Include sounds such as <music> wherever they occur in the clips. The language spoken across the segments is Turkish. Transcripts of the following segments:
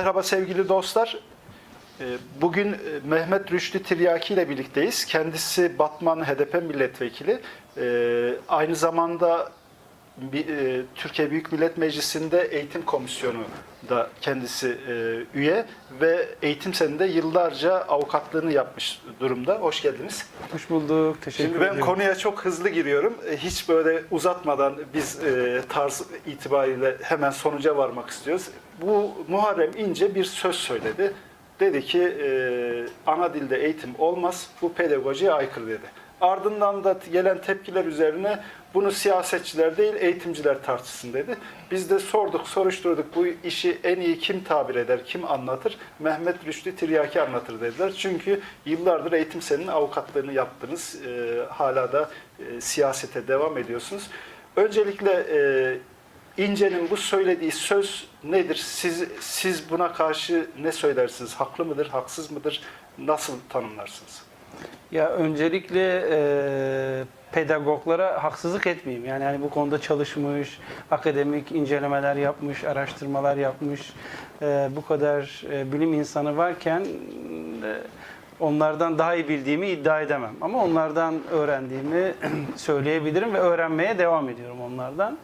Merhaba sevgili dostlar. Ee, Bugün e, Mehmet Rüştü Tiryaki ile birlikteyiz. Kendisi Batman HDP milletvekili. Ee, Aynı zamanda bir, e, Türkiye Büyük Millet Meclisi'nde eğitim komisyonu da kendisi e, üye ve eğitim seninde yıllarca avukatlığını yapmış durumda. Hoş geldiniz. Hoş bulduk. Teşekkür Şimdi ben ederim. konuya çok hızlı giriyorum. E, Hiç böyle uzatmadan biz e, tarz itibariyle hemen sonuca varmak istiyoruz. Bu Muharrem İnce bir söz söyledi. Dedi ki e, ana dilde eğitim olmaz, bu pedagojiye aykırı dedi. Ardından da gelen tepkiler üzerine bunu siyasetçiler değil eğitimciler tartışsın dedi. Biz de sorduk, soruşturduk bu işi en iyi kim tabir eder, kim anlatır? Mehmet Rüştü Tiryaki anlatır dediler. Çünkü yıllardır eğitim senin avukatlığını yaptınız. E, hala da e, siyasete devam ediyorsunuz. Öncelikle e, İnce'nin bu söylediği söz nedir? Siz siz buna karşı ne söylersiniz? Haklı mıdır, haksız mıdır? Nasıl tanımlarsınız? Ya öncelikle e, pedagoglara haksızlık etmeyeyim. Yani hani bu konuda çalışmış, akademik incelemeler yapmış, araştırmalar yapmış. e, bu kadar e, bilim insanı varken e, onlardan daha iyi bildiğimi iddia edemem. Ama onlardan öğrendiğimi <clears throat> söyleyebilirim ve öğrenmeye devam ediyorum onlardan.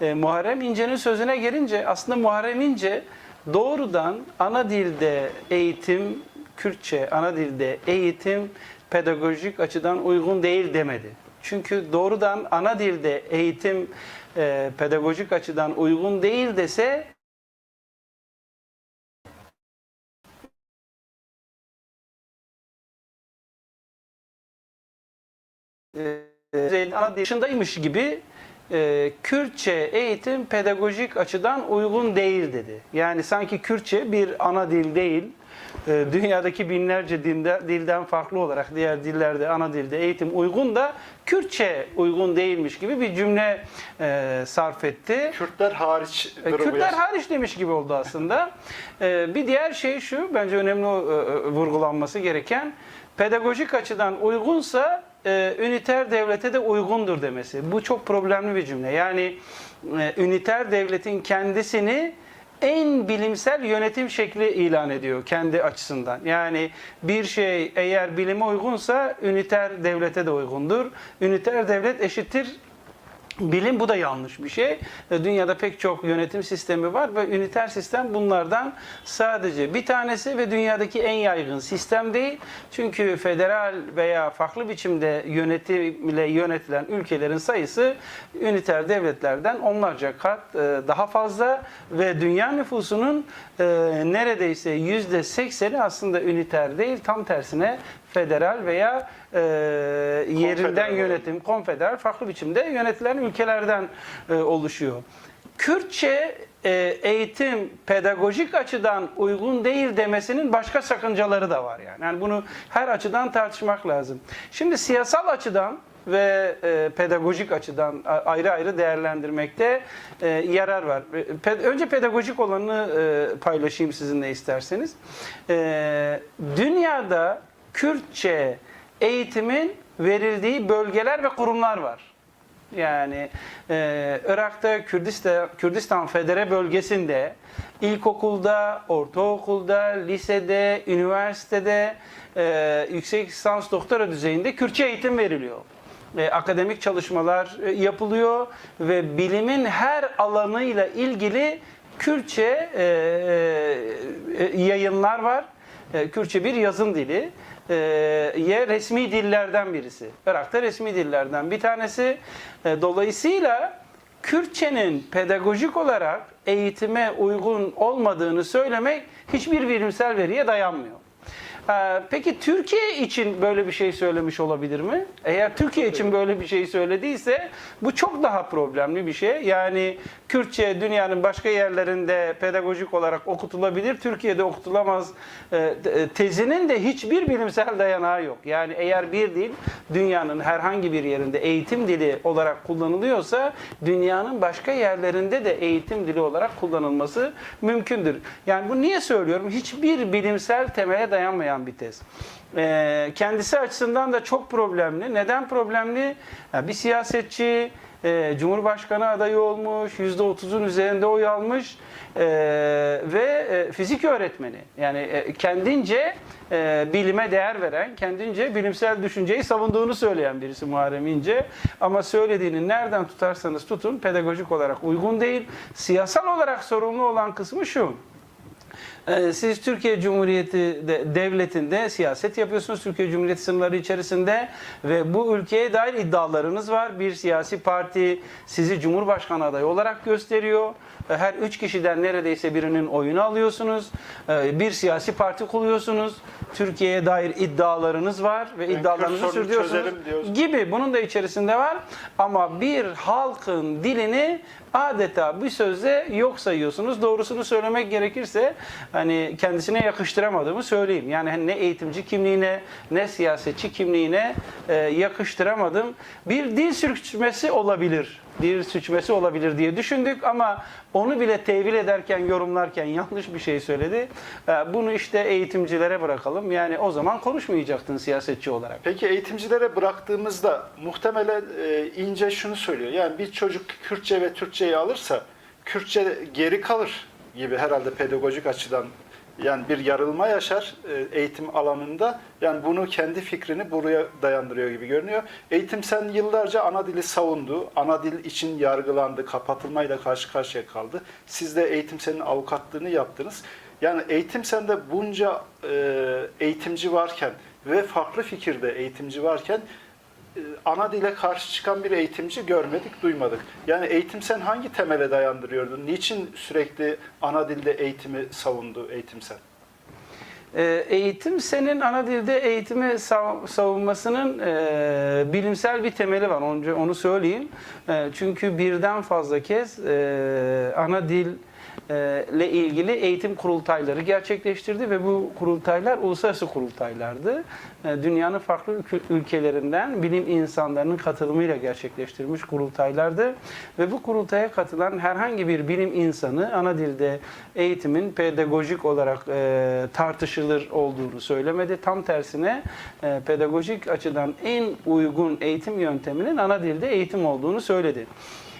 E, Muharrem İnce'nin sözüne gelince aslında Muharrem İnce doğrudan ana dilde eğitim, Kürtçe ana dilde eğitim pedagojik açıdan uygun değil demedi. Çünkü doğrudan ana dilde eğitim e, pedagojik açıdan uygun değil dese e, ana dil dışındaymış gibi e, Kürtçe eğitim pedagojik açıdan uygun değil dedi. Yani sanki Kürtçe bir ana dil değil, e, dünyadaki binlerce dinde, dilden farklı olarak diğer dillerde ana dilde eğitim uygun da Kürtçe uygun değilmiş gibi bir cümle e, sarf etti. Kürtler hariç E, Kürtler yaz- hariç demiş gibi oldu aslında. <laughs> E, bir diğer şey şu, bence önemli e, e, vurgulanması gereken, pedagojik açıdan uygunsa e, üniter devlete de uygundur demesi. Bu çok problemli bir cümle. Yani e, üniter devletin kendisini en bilimsel yönetim şekli ilan ediyor kendi açısından. Yani bir şey eğer bilime uygunsa üniter devlete de uygundur. Üniter devlet eşittir Bilim bu da yanlış bir şey. E, Dünyada pek çok yönetim sistemi var ve üniter sistem bunlardan sadece bir tanesi ve dünyadaki en yaygın sistem değil. Çünkü federal veya farklı biçimde yönetimle yönetilen ülkelerin sayısı üniter devletlerden onlarca kat e, daha fazla ve dünya nüfusunun e, neredeyse yüzde sekseni aslında üniter değil tam tersine federal veya e, yerinden Konfederal. yönetim, konfederal farklı biçimde yönetilen ülkelerden e, oluşuyor. Kürtçe e, eğitim pedagojik açıdan uygun değil demesinin başka sakıncaları da var yani. Yani bunu her açıdan tartışmak lazım. Şimdi siyasal açıdan ve e, pedagojik açıdan ayrı ayrı değerlendirmekte e, yarar var. E, pe- önce pedagojik olanı e, paylaşayım sizinle isterseniz. E, dünyada Kürtçe eğitimin verildiği bölgeler ve kurumlar var. Yani e, Irak'ta Kürdistan, Kürdistan Federe bölgesinde ilkokulda, ortaokulda, lisede, üniversitede e, yüksek lisans doktora düzeyinde Kürtçe eğitim veriliyor. E, akademik çalışmalar e, yapılıyor ve bilimin her alanıyla ilgili Kürtçe e, e, yayınlar var. E, Kürtçe bir yazım dili. E, ye resmi dillerden birisi. Irak'ta resmi dillerden bir tanesi. E, dolayısıyla Kürtçenin pedagojik olarak eğitime uygun olmadığını söylemek hiçbir bilimsel veriye dayanmıyor. Ee, Peki Türkiye için böyle bir şey söylemiş olabilir mi? Eğer Türkiye için böyle bir şey söylediyse bu çok daha problemli bir şey. Yani Kürtçe dünyanın başka yerlerinde pedagojik olarak okutulabilir, Türkiye'de okutulamaz e, te- tezinin de hiçbir bilimsel dayanağı yok. Yani eğer bir dil dünyanın herhangi bir yerinde eğitim dili olarak kullanılıyorsa dünyanın başka yerlerinde de eğitim dili olarak kullanılması mümkündür. Yani bu niye söylüyorum? Hiçbir bilimsel temele dayanmayan bir tez. Ee, kendisi açısından da çok problemli. Neden problemli? Bir siyasetçi e, Cumhurbaşkanı adayı olmuş, %30'un üzerinde oy almış e, ve e, fizik öğretmeni. Yani e, kendince e, bilime değer veren, kendince bilimsel düşünceyi savunduğunu söyleyen birisi Muharrem İnce. Ama söylediğini nereden tutarsanız tutun pedagojik olarak uygun değil. Siyasal olarak sorumlu olan kısmı şu. Ee, Siz Türkiye Cumhuriyeti de, devletinde siyaset yapıyorsunuz Türkiye Cumhuriyeti sınırları içerisinde ve bu ülkeye dair iddialarınız var. Bir siyasi parti sizi Cumhurbaşkanı adayı olarak gösteriyor. Ee, Her üç kişiden neredeyse birinin oyunu alıyorsunuz. Ee, Bir siyasi parti kuruyorsunuz. Türkiye'ye dair iddialarınız var ve Yani iddialarınızı sürdürüyorsunuz gibi bunun da içerisinde var. Ama bir halkın dilini adeta bir sözle yok sayıyorsunuz. Doğrusunu söylemek gerekirse hani kendisine yakıştıramadığımı söyleyeyim. Yani hani ne eğitimci kimliğine ne siyasetçi kimliğine e, yakıştıramadım. Bir dil sürçmesi olabilir. Dil sürçmesi olabilir diye düşündük ama onu bile tevil ederken, yorumlarken yanlış bir şey söyledi. E, bunu işte eğitimcilere bırakalım. Yani o zaman konuşmayacaktın siyasetçi olarak. Peki eğitimcilere bıraktığımızda muhtemelen e, İnce şunu söylüyor. Yani bir çocuk Kürtçe ve Türkçeyi alırsa Kürtçe geri kalır gibi herhalde pedagojik açıdan yani bir yarılma yaşar e, eğitim alanında. Yani bunu kendi fikrini buraya dayandırıyor gibi görünüyor. Eğitim sen yıllarca ana dili savundu. Ana dil için yargılandı. Kapatılmayla karşı karşıya kaldı. Siz de eğitim senin avukatlığını yaptınız. Yani eğitim sende bunca e, eğitimci varken ve farklı fikirde eğitimci varken ana dile karşı çıkan bir eğitimci görmedik, duymadık. Yani eğitim sen hangi temele dayandırıyordun? Niçin sürekli ana dilde eğitimi savundu eğitim sen? Ee, Eğitim senin ana dilde eğitimi sav- savunmasının e, bilimsel bir temeli var. Onu söyleyeyim. E, çünkü birden fazla kez e, ana dil e, ile ilgili eğitim kurultayları gerçekleştirdi ve bu kurultaylar uluslararası kurultaylardı. E, Dünyanın farklı ülke- ülkelerinden bilim insanlarının katılımıyla gerçekleştirilmiş kurultaylardı ve bu kurultaya katılan herhangi bir bilim insanı ana dilde eğitimin pedagojik olarak e, tartışılır olduğunu söylemedi. Tam tersine e, pedagojik açıdan en uygun eğitim yönteminin ana dilde eğitim olduğunu söyledi.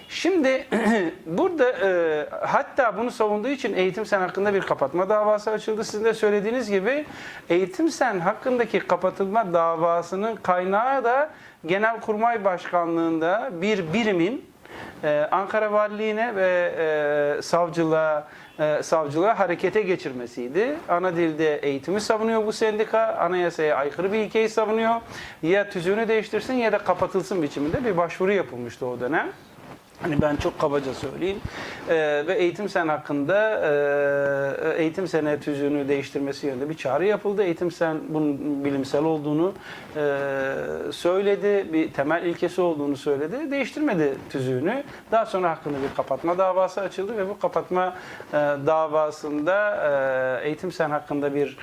Şimdi <clears throat> burada e, hatta bunu savunduğu için Eğitim Sen hakkında bir kapatma davası açıldı. Sizin de söylediğiniz gibi Eğitim Sen hakkındaki kapatılma davasının kaynağı da Genelkurmay Başkanlığında bir birimin e, Ankara Valiliğine ve e, savcılığa e, savcılığa harekete geçirmesiydi. Ana dilde eğitimi savunuyor bu sendika. Anayasaya aykırı bir ilkeyi savunuyor. Ya tüzüğünü değiştirsin ya da kapatılsın biçiminde bir başvuru yapılmıştı o dönem. Hani ben çok kabaca söyleyeyim. Ee, ve eğitim sen hakkında e, eğitim sene tüzüğünü değiştirmesi yönünde bir çağrı yapıldı. Eğitim sen bunun bilimsel olduğunu e, söyledi. Bir temel ilkesi olduğunu söyledi. Değiştirmedi tüzüğünü. Daha sonra hakkında bir kapatma davası açıldı ve bu kapatma e, davasında e, eğitim sen hakkında bir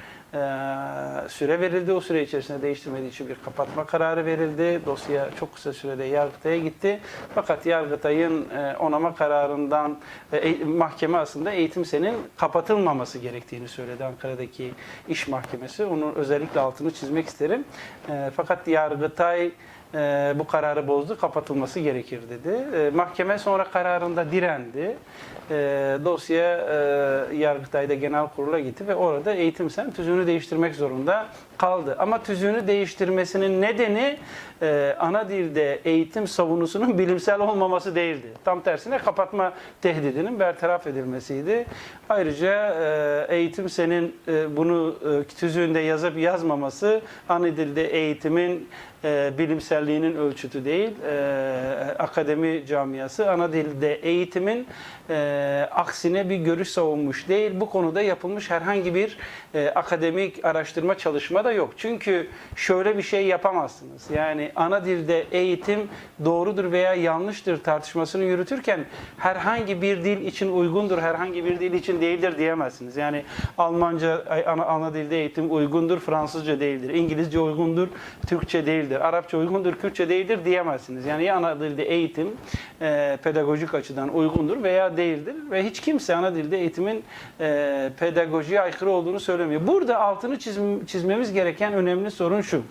süre verildi. O süre içerisinde değiştirmediği için bir kapatma kararı verildi. Dosya çok kısa sürede Yargıtay'a gitti. Fakat Yargıtay'ın e, onama kararından e, e- mahkeme aslında eğitim senin kapatılmaması gerektiğini söyledi Ankara'daki iş mahkemesi. Onun özellikle altını çizmek isterim. Fakat Yargıtay bu kararı bozdu, kapatılması gerekir dedi. Mahkeme sonra kararında direndi. E, dosya e, Yargıtay'da genel kurula gitti ve orada eğitim sen tüzüğünü değiştirmek zorunda kaldı. Ama tüzüğünü değiştirmesinin nedeni e, ana dilde eğitim savunusunun <laughs> bilimsel olmaması değildi. Tam tersine kapatma tehdidinin bertaraf edilmesiydi. Ayrıca e, eğitim senin e, bunu e, tüzüğünde yazıp yazmaması ana dilde eğitimin e, bilimselliğinin ölçütü değil. E, akademi camiası ana dilde eğitimin e, aksine bir görüş savunmuş değil. Bu konuda yapılmış herhangi bir e, akademik araştırma çalışma da yok. Çünkü şöyle bir şey yapamazsınız. Yani ana dilde eğitim doğrudur veya yanlıştır tartışmasını yürütürken herhangi bir dil için uygundur, herhangi bir dil için değildir diyemezsiniz. Yani Almanca ana, ana dilde eğitim uygundur, Fransızca değildir. İngilizce uygundur, Türkçe değildir. Arapça uygundur, Kürtçe değildir diyemezsiniz. Yani ya ana dilde eğitim e, pedagojik açıdan uygundur veya değildir ve hiç kimse ana dilde eğitimin e, pedagojiye aykırı olduğunu söylemiyor. Burada altını çizm- çizmemiz gereken önemli sorun şu.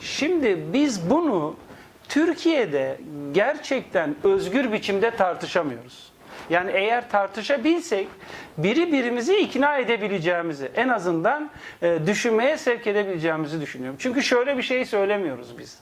Şimdi biz bunu Türkiye'de gerçekten özgür biçimde tartışamıyoruz. Yani eğer tartışabilsek biri birimizi ikna edebileceğimizi en azından e, düşünmeye sevk edebileceğimizi düşünüyorum. Çünkü şöyle bir şey söylemiyoruz biz.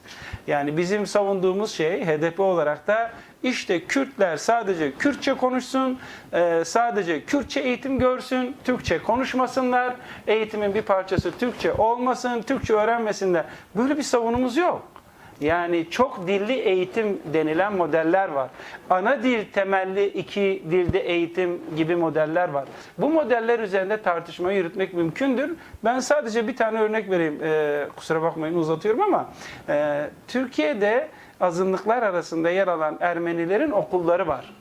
Yani bizim savunduğumuz şey HDP olarak da işte Kürtler sadece Kürtçe konuşsun, e, sadece Kürtçe eğitim görsün, Türkçe konuşmasınlar, eğitimin bir parçası Türkçe olmasın, Türkçe öğrenmesinler. Böyle bir savunumuz yok. Yani çok dilli eğitim denilen modeller var. Ana dil temelli iki dilde eğitim gibi modeller var. Bu modeller üzerinde tartışma yürütmek mümkündür. Ben sadece bir tane örnek vereyim. Ee, kusura bakmayın uzatıyorum ama e, Türkiye'de azınlıklar arasında yer alan Ermenilerin okulları var.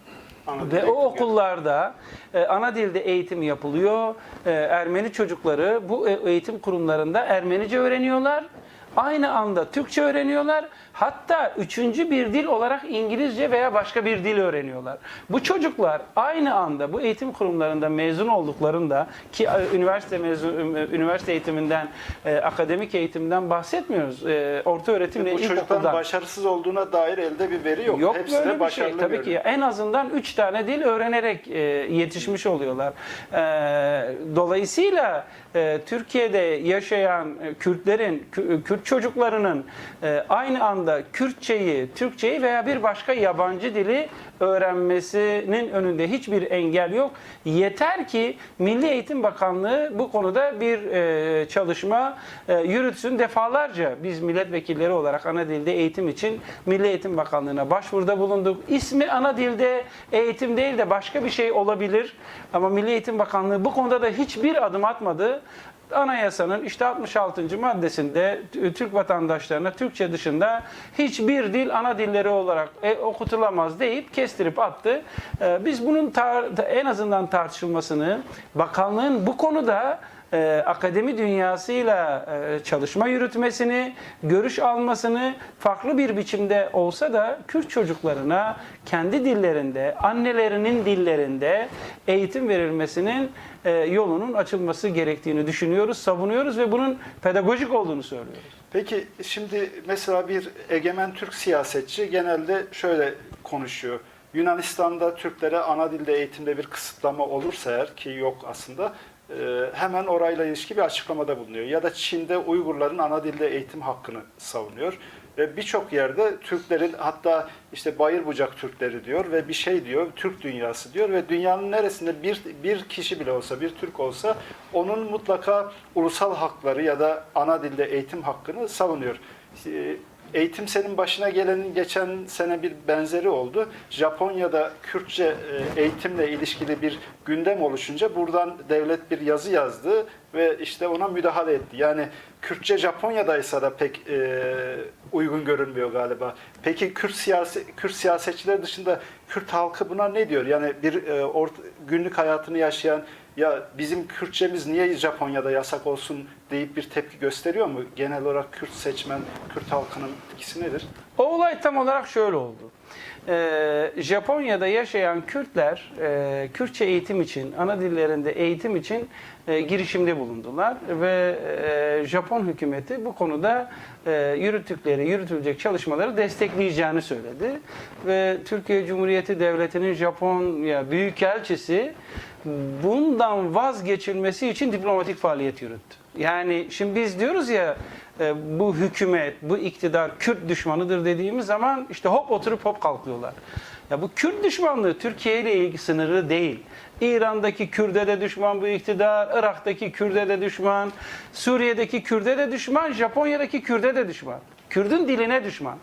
Ana Ve o okullarda e, ana dilde eğitim yapılıyor. E, Ermeni çocukları bu e- eğitim kurumlarında Ermenice öğreniyorlar. Aynı anda Türkçe öğreniyorlar. Hatta üçüncü bir dil olarak İngilizce veya başka bir dil öğreniyorlar. Bu çocuklar aynı anda bu eğitim kurumlarında mezun olduklarında ki e, üniversite mezun e, üniversite eğitiminden, e, akademik eğitimden bahsetmiyoruz. E, orta öğretimle Bu çocukların ilkokuldan. başarısız olduğuna dair elde bir veri yok. Yok Hepsi de böyle bir şey. başarılı Tabii ki görünüyor. en azından 3 tane dil öğrenerek e, yetişmiş oluyorlar. E, dolayısıyla e, Türkiye'de yaşayan Kürtlerin, Kü- Kürt çocuklarının e, aynı anda Kürtçeyi, Türkçeyi veya bir başka yabancı dili öğrenmesinin önünde hiçbir engel yok. Yeter ki Milli Eğitim Bakanlığı bu konuda bir e, çalışma e, yürütsün. Defalarca biz milletvekilleri olarak ana dilde eğitim için Milli Eğitim Bakanlığı'na başvuruda bulunduk. İsmi ana dilde eğitim değil de başka bir şey olabilir. Ama Milli Eğitim Bakanlığı bu konuda da hiçbir adım atmadı. Anayasanın işte 66. maddesinde Türk vatandaşlarına Türkçe dışında hiçbir dil ana dilleri olarak e, okutulamaz deyip kestirip attı. E, biz bunun en azından tartışılmasını bakanlığın bu konuda e, akademi dünyasıyla e, çalışma yürütmesini, görüş almasını farklı bir biçimde olsa da Kürt çocuklarına kendi dillerinde, annelerinin dillerinde eğitim verilmesinin e, yolunun açılması gerektiğini düşünüyoruz, savunuyoruz ve bunun pedagojik olduğunu söylüyoruz. Peki şimdi mesela bir egemen Türk siyasetçi genelde şöyle konuşuyor. Yunanistan'da Türklere ana dilde eğitimde bir kısıtlama olursa eğer ki yok aslında hemen orayla ilişki bir açıklamada bulunuyor. Ya da Çin'de Uygurların ana dilde eğitim hakkını savunuyor. Ve birçok yerde Türklerin hatta işte bayır bucak Türkleri diyor ve bir şey diyor Türk dünyası diyor ve dünyanın neresinde bir bir kişi bile olsa bir Türk olsa onun mutlaka ulusal hakları ya da ana dilde eğitim hakkını savunuyor. Eğitim senin başına gelenin geçen sene bir benzeri oldu. Japonya'da Kürtçe e, eğitimle ilişkili bir gündem oluşunca buradan devlet bir yazı yazdı ve işte ona müdahale etti. Yani Kürtçe Japonya'daysa da pek e, uygun görünmüyor galiba. Peki Kürt siyasi Kürt siyasetçiler dışında Kürt halkı buna ne diyor? Yani bir e, ort- günlük hayatını yaşayan ya bizim Kürtçemiz niye Japonya'da yasak olsun deyip bir tepki gösteriyor mu? Genel olarak Kürt seçmen, Kürt halkının etkisi nedir? O olay tam olarak şöyle oldu. Ee, Japonya'da yaşayan Kürtler e, Kürtçe eğitim için, ana dillerinde eğitim için e, girişimde bulundular ve e, Japon hükümeti bu konuda e, yürüttükleri, yürütülecek çalışmaları destekleyeceğini söyledi ve Türkiye Cumhuriyeti Devleti'nin Japonya Büyükelçisi bundan vazgeçilmesi için diplomatik faaliyet yürüttü. Yani şimdi biz diyoruz ya e, bu hükümet, bu iktidar Kürt düşmanıdır dediğimiz zaman işte hop oturup hop kalkıyorlar. Ya bu Kürt düşmanlığı Türkiye ile ilgili sınırı değil. İran'daki Kürt'e de düşman bu iktidar, Irak'taki Kürt'e de düşman, Suriye'deki Kürt'e de düşman, Japonya'daki Kürt'e de düşman. Kürdün diline düşman.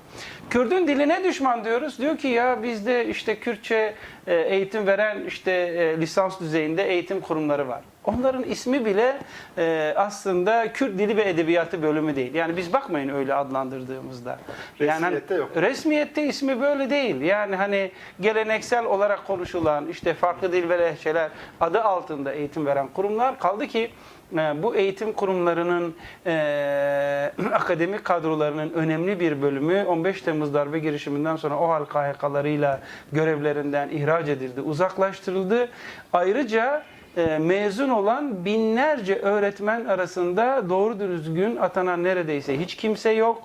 Kürdün diline düşman diyoruz. Diyor ki ya bizde işte Kürtçe e, eğitim veren işte e, lisans düzeyinde eğitim kurumları var. Onların ismi bile e, aslında Kürt Dili ve Edebiyatı bölümü değil. Yani biz bakmayın öyle adlandırdığımızda. Yani hani Resmiyette yok. Resmiyette ismi böyle değil. Yani hani geleneksel olarak konuşulan işte farklı dil ve lehçeler adı altında eğitim veren kurumlar kaldı ki bu eğitim kurumlarının e, <clears throat> akademik kadrolarının önemli bir bölümü 15 Temmuz darbe girişiminden sonra OHAL KHK'larıyla görevlerinden ihraç edildi, uzaklaştırıldı. Ayrıca mezun olan binlerce öğretmen arasında doğru düzgün atanan neredeyse hiç kimse yok.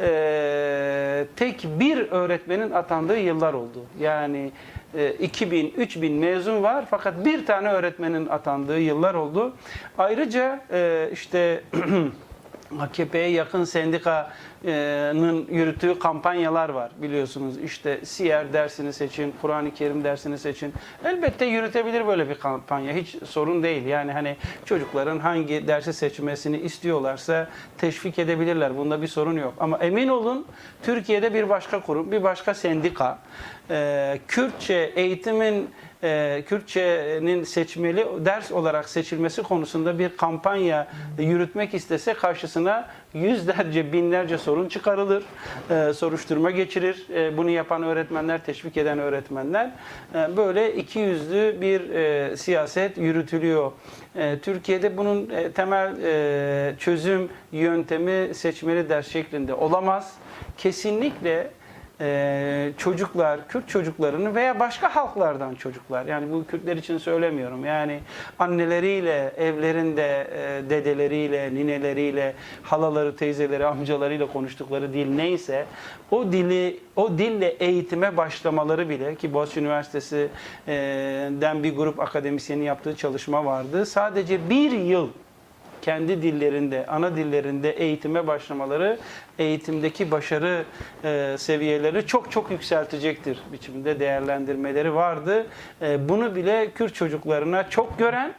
E, tek bir öğretmenin atandığı yıllar oldu. Yani e, 2000, 3000 mezun var fakat bir tane öğretmenin atandığı yıllar oldu. Ayrıca e, işte <clears throat> AKP'ye yakın sendikanın yürüttüğü kampanyalar var biliyorsunuz. İşte siyer dersini seçin, Kur'an-ı Kerim dersini seçin. Elbette yürütebilir böyle bir kampanya. Hiç sorun değil. Yani hani çocukların hangi dersi seçmesini istiyorlarsa teşvik edebilirler. Bunda bir sorun yok. Ama emin olun Türkiye'de bir başka kurum, bir başka sendika Kürtçe eğitimin e, Kürtçenin seçmeli ders olarak seçilmesi konusunda bir kampanya yürütmek istese karşısına yüzlerce, binlerce sorun çıkarılır. E, soruşturma geçirir. E, bunu yapan öğretmenler, teşvik eden öğretmenler. E, böyle iki yüzlü bir e, siyaset yürütülüyor. E, Türkiye'de bunun e, temel e, çözüm yöntemi seçmeli ders şeklinde olamaz. Kesinlikle e, çocuklar, Kürt çocuklarını veya başka halklardan çocuklar, yani bu Kürtler için söylemiyorum. Yani anneleriyle, evlerinde e, dedeleriyle, nineleriyle, halaları, teyzeleri, amcalarıyla konuştukları dil neyse o dili, o dille eğitime başlamaları bile ki Boğaziçi Üniversitesi'den bir grup akademisyenin yaptığı çalışma vardı. Sadece bir yıl kendi dillerinde, ana dillerinde eğitime başlamaları eğitimdeki başarı e, seviyeleri çok çok yükseltecektir biçimde değerlendirmeleri vardı. E, bunu bile Kürt çocuklarına çok gören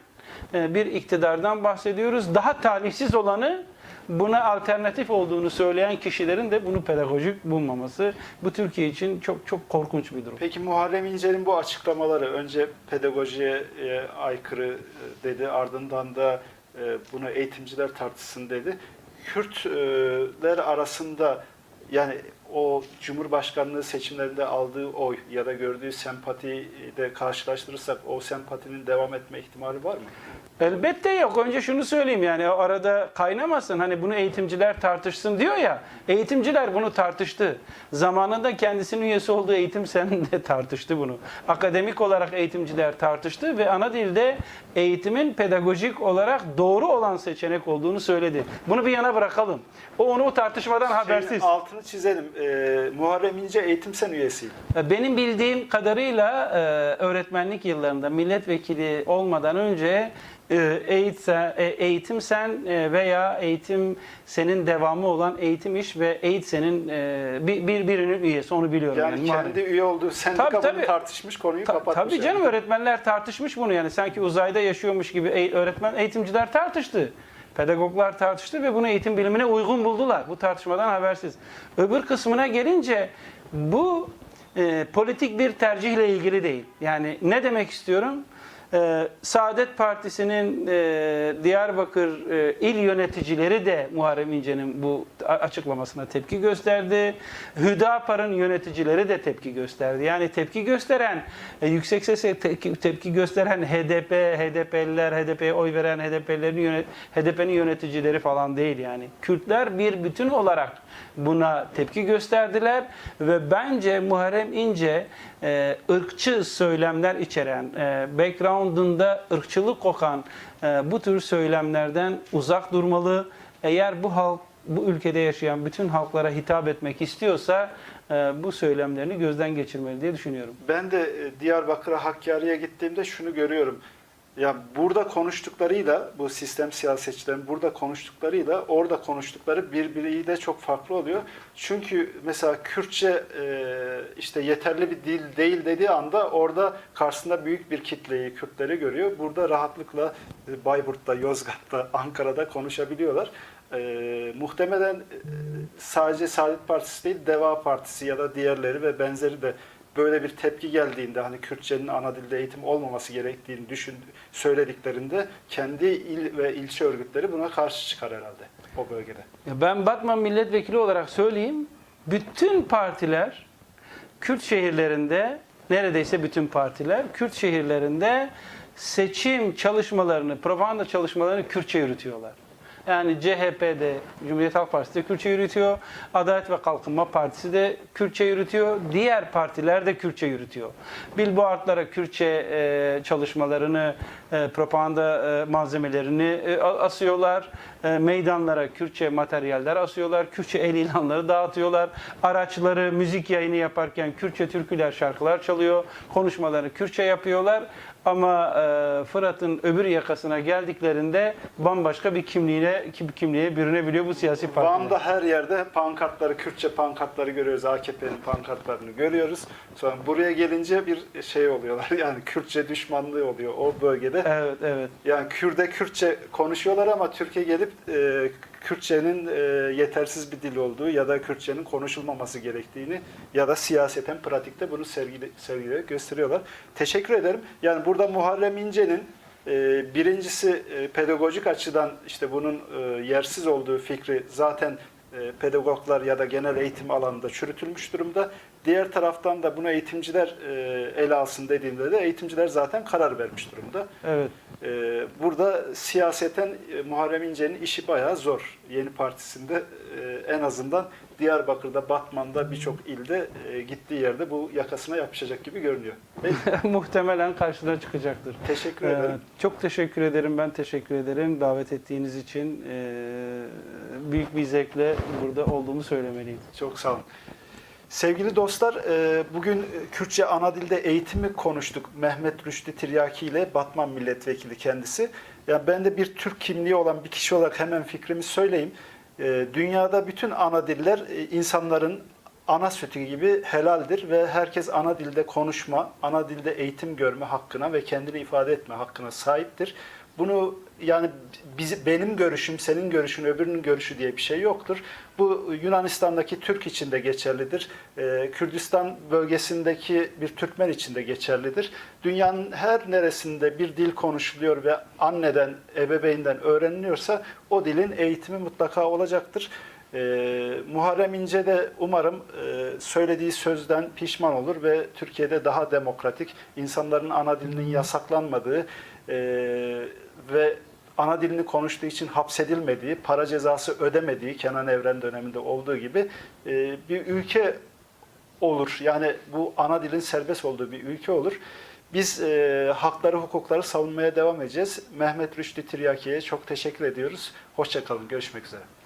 e, bir iktidardan bahsediyoruz. Daha talihsiz olanı buna alternatif olduğunu söyleyen kişilerin de bunu pedagojik bulmaması. Bu Türkiye için çok çok korkunç bir durum. Peki Muharrem İnce'nin bu açıklamaları önce pedagojiye e, aykırı e, dedi ardından da e, bunu eğitimciler tartışsın dedi. Kürtler arasında yani o Cumhurbaşkanlığı seçimlerinde aldığı oy ya da gördüğü sempati de karşılaştırırsak o sempatinin devam etme ihtimali var mı? Elbette yok. Önce şunu söyleyeyim yani arada kaynamasın. Hani bunu eğitimciler tartışsın diyor ya. Eğitimciler bunu tartıştı. Zamanında kendisinin üyesi olduğu eğitim sen de <laughs> tartıştı bunu. Akademik olarak eğitimciler tartıştı ve ana dilde eğitimin pedagojik olarak doğru olan seçenek olduğunu söyledi. Bunu bir yana bırakalım. O onu o tartışmadan habersiz. Şeyin altını çizelim. E, Muharrem İnce eğitim sen üyesiydi. Benim bildiğim kadarıyla e, öğretmenlik yıllarında milletvekili olmadan önce e, eğitsen, e, eğitim sen e, veya eğitim senin devamı olan eğitim iş ve eğit senin e, bir, bir birinin üyesi onu biliyorum. Yani Muharrem. kendi üye olduğu sendika Tabii, tabii. tartışmış, konuyu Ta- kapatmış. Tabii canım yani. öğretmenler tartışmış bunu yani sanki uzayda yaşıyormuş gibi öğretmen eğitimciler tartıştı. Pedagoglar tartıştı ve bunu eğitim bilimine uygun buldular. Bu tartışmadan habersiz. Öbür kısmına gelince bu e, politik bir tercihle ilgili değil. Yani ne demek istiyorum? E, Saadet Partisi'nin e, Diyarbakır e, il yöneticileri de Muharrem İnce'nin bu açıklamasına tepki gösterdi. Hüdapar'ın yöneticileri de tepki gösterdi. Yani tepki gösteren, e, yüksek sesle tepki, gösteren HDP, HDP'liler, HDP'ye oy veren HDP'lerin yönet, HDP'nin yöneticileri falan değil yani. Kürtler bir bütün olarak buna tepki gösterdiler ve bence Muharrem İnce e, ırkçı söylemler içeren, e, background'ında ırkçılık kokan e, bu tür söylemlerden uzak durmalı. Eğer bu halk bu ülkede yaşayan bütün halklara hitap etmek istiyorsa e, bu söylemlerini gözden geçirmeli diye düşünüyorum. Ben de e, Diyarbakır'a Hakkari'ye gittiğimde şunu görüyorum. Ya burada konuştuklarıyla bu sistem siyasetçilerin burada konuştuklarıyla orada konuştukları birbiriyle çok farklı oluyor. Çünkü mesela Kürtçe e, işte yeterli bir dil değil dediği anda orada karşısında büyük bir kitleyi, Kürtleri görüyor. Burada rahatlıkla e, Bayburt'ta, Yozgat'ta, Ankara'da konuşabiliyorlar. E, muhtemelen e, sadece Saadet Partisi değil, Deva Partisi ya da diğerleri ve benzeri de böyle bir tepki geldiğinde hani Kürtçenin ana dilde eğitim olmaması gerektiğini düşün söylediklerinde kendi il ve ilçe örgütleri buna karşı çıkar herhalde o bölgede. Ya Ben Batman milletvekili olarak söyleyeyim. Bütün partiler Kürt şehirlerinde neredeyse bütün partiler Kürt şehirlerinde seçim çalışmalarını, propaganda çalışmalarını Kürtçe yürütüyorlar. Yani CHP'de, Cumhuriyet Halk Partisi de Kürtçe yürütüyor. Adalet ve Kalkınma Partisi de Kürtçe yürütüyor. Diğer partiler de Kürtçe yürütüyor. Billboardlara Kürtçe e, çalışmalarını, e, propaganda e, malzemelerini e, asıyorlar. E, meydanlara Kürtçe materyaller asıyorlar. Kürtçe el ilanları dağıtıyorlar. Araçları müzik yayını yaparken Kürtçe türküler, şarkılar çalıyor. Konuşmalarını Kürtçe yapıyorlar. Ama e, Fırat'ın öbür yakasına geldiklerinde bambaşka bir kimliğine, kimliğe bürünebiliyor bu siyasi partiler. Van'da her yerde pankartları, Kürtçe pankartları görüyoruz. AKP'nin pankartlarını görüyoruz. Sonra buraya gelince bir şey oluyorlar. <laughs> Yani Kürtçe düşmanlığı oluyor o bölgede. Evet, evet. Yani Kürde Kürtçe konuşuyorlar ama Türkiye gelip e, Kürtçenin e, yetersiz bir dil olduğu ya da Kürtçenin konuşulmaması gerektiğini ya da siyaseten pratikte bunu sergile, gösteriyorlar. Teşekkür ederim. Yani burada Muharrem İnce'nin e, birincisi e, pedagojik açıdan işte bunun e, yersiz olduğu fikri zaten e, pedagoglar ya da genel eğitim alanında çürütülmüş durumda. Diğer taraftan da bunu eğitimciler e, ele alsın dediğinde de eğitimciler zaten karar vermiş durumda. Evet. Ee, Burada siyaseten e, Muharrem İnce'nin işi bayağı zor. Yeni partisinde e, en azından Diyarbakır'da, Batman'da birçok ilde e, gittiği yerde bu yakasına yapışacak gibi görünüyor. <laughs> Muhtemelen karşına çıkacaktır. teşekkür Ee, ederim. çok teşekkür ederim. Ben teşekkür ederim davet ettiğiniz için. Ee, büyük bir zevkle burada olduğumu söylemeliyim. Çok sağ olun. Sevgili dostlar, e, bugün Kürtçe ana dilde eğitimi konuştuk. Mehmet Rüştü Tiryaki ile Batman milletvekili kendisi. Ya ben de bir Türk kimliği olan bir kişi olarak hemen fikrimi söyleyeyim. E, Dünyada bütün ana diller e, insanların ana sütü gibi helaldir ve herkes ana dilde konuşma, ana dilde eğitim görme hakkına ve kendini ifade etme hakkına sahiptir. Bunu yani biz, benim görüşüm, senin görüşün, öbürünün görüşü diye bir şey yoktur. Bu Yunanistan'daki Türk için de geçerlidir. Ee, Kürdistan bölgesindeki bir Türkmen için de geçerlidir. Dünyanın her neresinde bir dil konuşuluyor ve anneden, ebeveynden öğreniliyorsa o dilin eğitimi mutlaka olacaktır. Ee, Muharrem İnce de umarım e, söylediği sözden pişman olur ve Türkiye'de daha demokratik, insanların ana dilinin yasaklanmadığı e, ve ana dilini konuştuğu için hapsedilmediği, para cezası ödemediği Kenan Evren döneminde olduğu gibi e, bir ülke olur. Yani bu ana dilin serbest olduğu bir ülke olur. Biz e, hakları, hukukları savunmaya devam edeceğiz. Mehmet Rüştü Tiryaki'ye çok teşekkür ediyoruz. Hoşçakalın, görüşmek üzere.